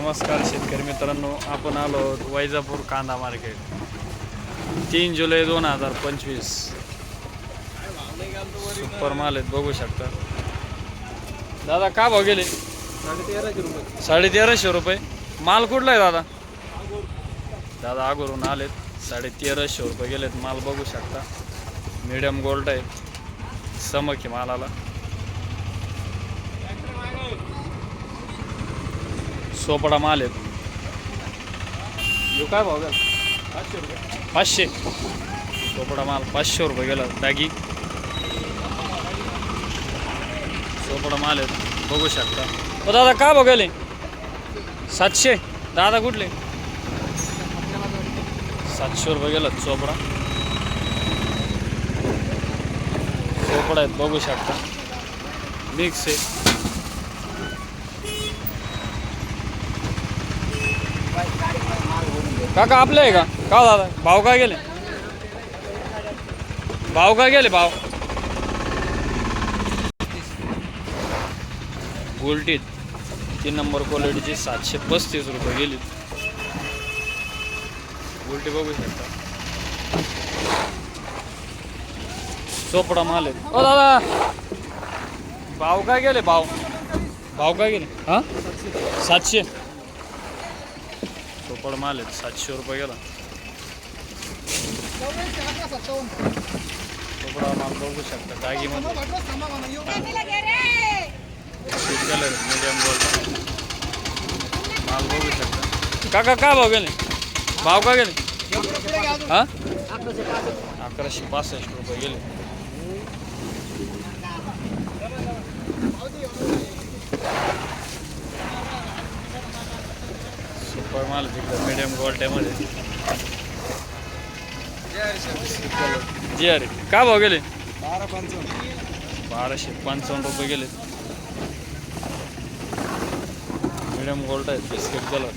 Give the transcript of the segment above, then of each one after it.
नमस्कार शेतकरी मित्रांनो आपण आलो आहोत वैजापूर कांदा मार्केट. तीन जुलै दोन हजार पंचवीस. सुपर माल आहेत बघू शकता. दादा का भाव गेले? रुपये साडे तेराशे रुपये. माल कुठला आहे दादा? दादा आगोरून आलेत. साडे तेराशे रुपये गेलेत माल बघू शकता. मीडियम गोल्ड आहे. समक आहे मालाला. सोपडा माल आहेत यो काय भाव गेला? पाचशे रुपये. पाचशे. सोपडा माल पाचशे रुपये गेला. बॅगी सोपडा माल आहेत बघू शकता. ओ दादा का बघले सातशे. दादा कुठले? सातशे रुपये गेला चोपडा चोपडा आहेत बघू शकता. मिक्स आहे. काका आपलं आहे का? का दादा? भाव काय गेले? भाव काय गेले भाव गोल्टीत तीन नंबर क्वालिटीची सातशे पस्तीस रुपये गेली. गोल्टी बघू शकता. चोपडा माल आहे. ओ दादा! भाव काय गेले भाव भाव काय गेले? हां? सातशे. चोपड माल आहेत सातशे रुपये गेला चोपडा माल बघू शकता डागीमध्ये सीट कलर मीडियम गोल्ड माल बघू शकता काका काय भाव गेले भाव काय गेले हा अकराशे पासष्ट रुपये गेले सुपर माल तिकडे आहे गोल्ट्यामध्ये जी अरे का भाव गेले? बारा पंचावन्न बाराशे पंचावन्न रुपये गेले. मिडियम गोल्ड आहे बिस्किट कलर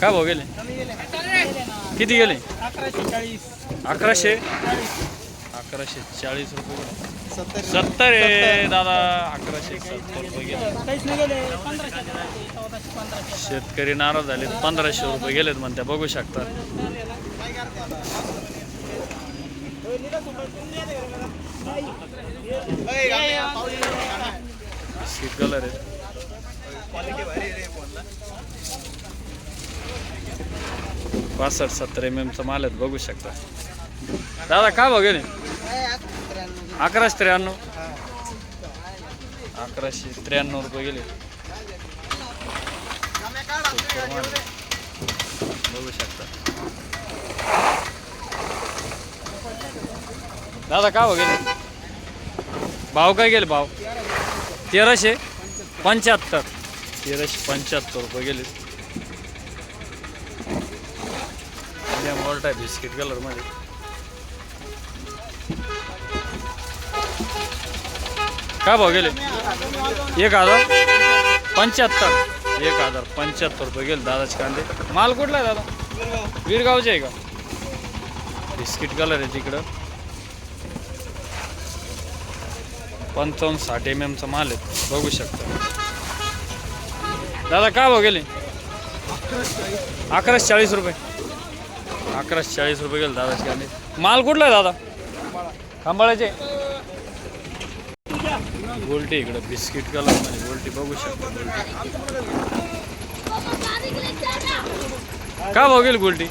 काय भाव गेले? किती गेले? अकराशे चाळीस. अकराशे अकराशे चाळीस रुपये गेले. सत्तर. आहे दादा अकराशे सत्तर रुपये गेले. शेतकरी नाराज झालेत पंधराशे रुपये गेलेत म्हणत्या बघू शकता. बिस्किट कलर आहे. पासष्ट सत्तर एम एमचा माल आहेत बघू शकता. दादा भाव गेले अकराशे त्र्याण्णव. अकराशे त्र्याण्णव रुपये गेले. बघू शकता. दादा काय भाव गेले? भाव काय गेले भाव? तेराशे पंच्याहत्तर. तेराशे पंच्याहत्तर रुपये गेले. मोल्ट आहे बिस्किट कलरमध्ये काय भाव गेले? एक हजार. पंच्याहत्तर. एक हजार पंच्याहत्तर रुपये गेले दादाचे कांदे. माल कुठला आहे दादा? वीरगावचे आहे का? बिस्किट कलर आहे तिकडं. पंचावन्न साठ एम एमचा माल आहे. बघू शकता. दादा काय भाव गेले? अकराशे चाळीस रुपये. अकराशे चाळीस रुपये गेले दादाचे कांदे. माल कुठला आहे दादा? खांबाळाचे. गोल्टी इकडं बिस्किट कलरमध्ये गोल्टी बघू शकता. गोल्टी भाव गेली गोल्टी?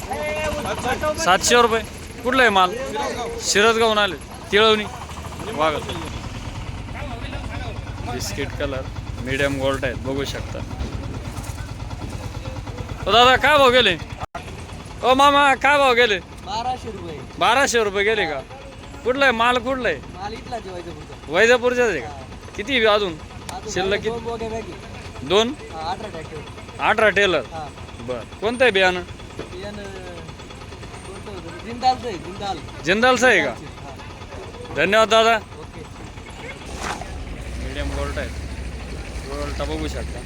सातशे रुपये. कुठला आहे माल? शिरसगावून आले. तिळवणी. वागल बिस्किट कलर मीडियम गोल्ड आहेत. बघू शकता. ओ दादा काय भाव गेले? ओ मामा काय भाव गेले? बाराशे रुपये. बाराशे रुपये गेले का? कुठला आहे? माल कुठला आहे? वैजापूरच्याच आहे का? किती अजून? शिल्लक किती? दोन अठरा टेलर बर. कोणतं आहे बियाणं? जिंदालचं आहे का? धन्यवाद दादा. मीडियम गोल्ट आहे. गोल्टा बघू शकता.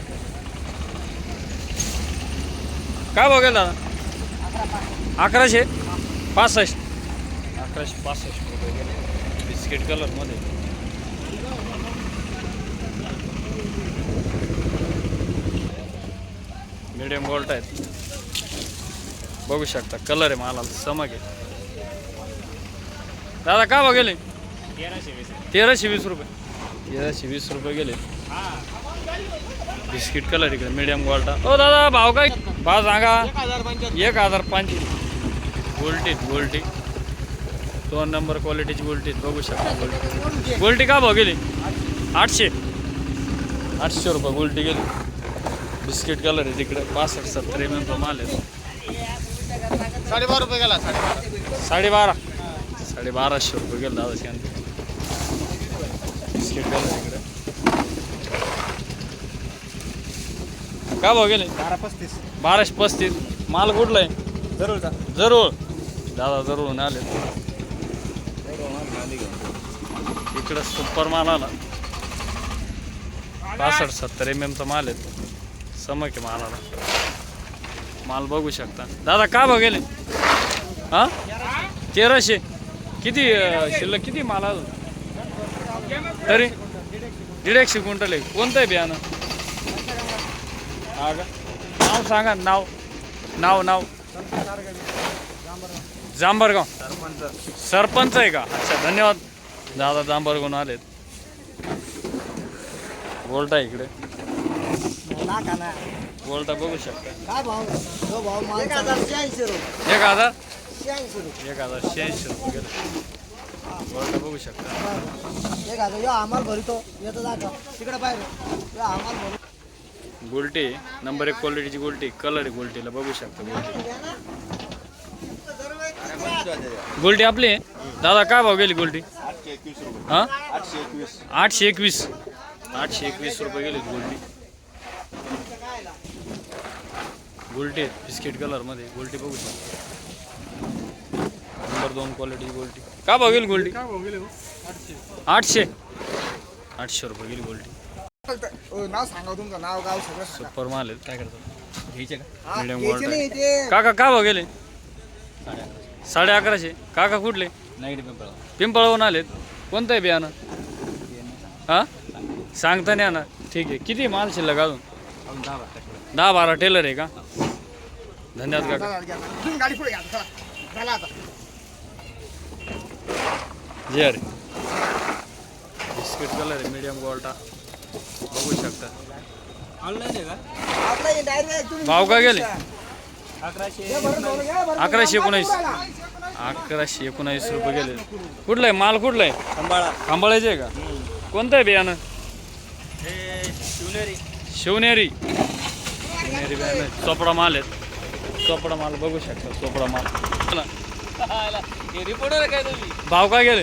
काय बघेल दादा? अकराशे? पासष्ट. अकराशे पासष्ट रुपये गेले बिस्किट कलरमध्ये मीडियम गोल्ट आहेत. बघू शकता कलर आहे मालाला चमक आहे. दादा का भाव गेले? तेराशे वीस रुपये. तेराशे वीस रुपये गेले. बिस्किट कलर इकडे मीडियम गोल्टा ओ दादा भाव काय? भाव सांगा. एक हजार पंच्याहत्तर एक हजार पंचवीस गोल्टीत गोल्टी दोन नंबर क्वालिटीची गोल्टीत बघू शकता गोल्टी गोल्टी का भाव गेली? आठशे. आठशे रुपये गोल्टी गेली. बिस्किट कलर आहे तिकडे पासष्ट सत्तर एम एमचा माल आहे. साडेबारा रुपये गेला साडेबारा. साडेबारा. साडेबाराशे रुपये गेलं दादा शांती बिस्किट कलर इकडे का भाव गेले? बारा पस्तीस. बाराशे पस्तीस. माल कुठला आहे? जरूर जरूर. दादा जरूर आले. इकडं सुपर माल आला. पासष्ट सत्तर एम एमचा माल आहे. समक आहे मालाला माल बघू शकता. दादा का भाव गेले हा? तेराशे. किती शिल्लक किती माल तरी? दीड एकशे क्विंटल आहे. कोणतं आहे बियाणं? हा का? नाव सांगा नाव. नाव नाव. जांभरगाव. सरपंच सरपंच आहे का? अच्छा धन्यवाद. दादा जांभरगावून आलेत. गोल्टा इकडे. गोल्टा बघू शकता. काय भाव? तो भाव माल एक हजार शहाऐंशी रुपये. एक हजार? शहाऐंशी रुपये. एक हजार शहाऐंशी रुपये गेले. गोल्टा बघू शकता. एक हजार. यो आम्हाला भरतो. येतो जातो तिकडे पाहिजे यो आम्हाला भरतो गोल्टी नंबर एक क्वालिटीची गोल्टी कलर आहे गोल्टीला बघू शकता गोल्टी. गोल्टी आपली? आहे दादा काय भाव गेली गोल्टी? आठशे एकवीस रुपये. हा? आठशे एकवीस. आठशे एकवीस. आठशे एकवीस रुपये गेले गोल्टी. गोल्टी आहेत बिस्किट कलरमध्ये गोल्टी बघू शकता. नंबर दोन क्वालिटी गोल्टी. का गेली गोल्टी? आठशे. आठशे? रुपये गेली गोल्टी. नाव सांगा तुमचं नाव गाव सगळं सांगा. सुपर माल आहेत काय करतात? घ्यायचे का? हा, नाही ते काका का गेले साडे अकराशे. काका कुठले? पिंपळवून आलेत. कोणतं आहे बियाणं? हा? सांगता नाही ना ठीक आहे. किती माल शिल्लक अजून? दहा बारा टेलर आहे का? धन्यवाद काका. चला, घ्या. तुम्ही गाडी पुढे घ्या चला. चला आता. जे अरे. बिस्किट कलर आहे मीडियम गोल्टा बघू शकता. हे तुम्ही भाव का गेले? अकराशे. एकोणीस अकराशे एकोणावीस. रुपये गेले. कुठलं आहे? माल कुठलं आहे? खांबाळायचे आहे का? कोणतं आहे बियाणं? शिवनेरी. शिवनेरी. आहे. चोपडा माल आहेत. चोपडा माल बघू शकता चोपडा माल. रिपोर्टर काय तुम्ही? भाव काय गेले?